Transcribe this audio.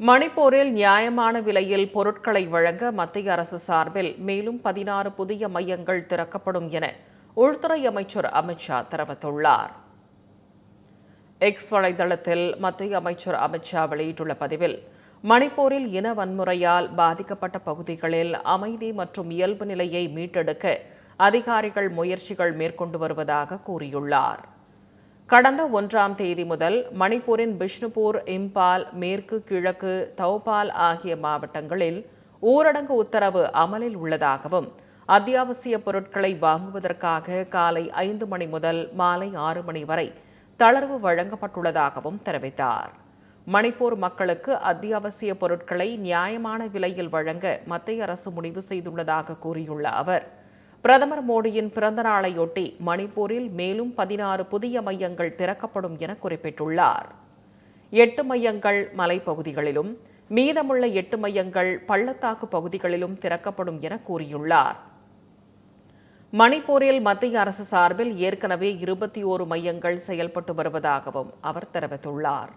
மணிப்பூரில் நியாயமான விலையில் பொருட்களை வழங்க மத்திய அரசு சார்பில் மேலும் பதினாறு புதிய மையங்கள் திறக்கப்படும் என உள்துறை அமைச்சர் அமித்ஷா தெரிவித்துள்ளார். எக்ஸ் வலைதளத்தில் மத்திய அமைச்சர் அமித்ஷா வெளியிட்டுள்ள பதிவில் மணிப்பூரில் இன வன்முறையால் பாதிக்கப்பட்ட பகுதிகளில் அமைதி மற்றும் இயல்பு நிலையை மீட்டெடுக்க அதிகாரிகள் முயற்சிகள் மேற்கொண்டு வருவதாக கூறியுள்ளார். கடந்த ஒன்றாம் தேதி முதல் மணிப்பூரின் பிஷ்ணுபூர் இம்பால் மேற்கு கிழக்கு தௌபால் ஆகிய மாவட்டங்களில் ஊரடங்கு உத்தரவு அமலில் உள்ளதாகவும் அத்தியாவசிய பொருட்களை வாங்குவதற்காக காலை ஐந்து மணி முதல் மாலை ஆறு மணி வரை தளர்வு வழங்கப்பட்டுள்ளதாகவும் தெரிவித்தார். மணிப்பூர் மக்களுக்கு அத்தியாவசிய பொருட்களை நியாயமான விலையில் வழங்க மத்திய அரசு முடிவு செய்துள்ளதாக கூறியுள்ள அவர் பிரதமர் மோடியின் பிறந்த நாளையொட்டி மணிப்பூரில் மேலும் பதினாறு புதிய மையங்கள் திறக்கப்படும் என குறிப்பிட்டுள்ளார். எட்டு மையங்கள் மலைப்பகுதிகளிலும் மீதமுள்ள எட்டு மையங்கள் பள்ளத்தாக்கு பகுதிகளிலும் திறக்கப்படும் என கூறியுள்ளார். மணிப்பூரில் மத்திய அரசு சார்பில் ஏற்கனவே இருபத்தி ஓரு மையங்கள் செயல்பட்டு வருவதாகவும் அவர் தெரிவித்துள்ளார்.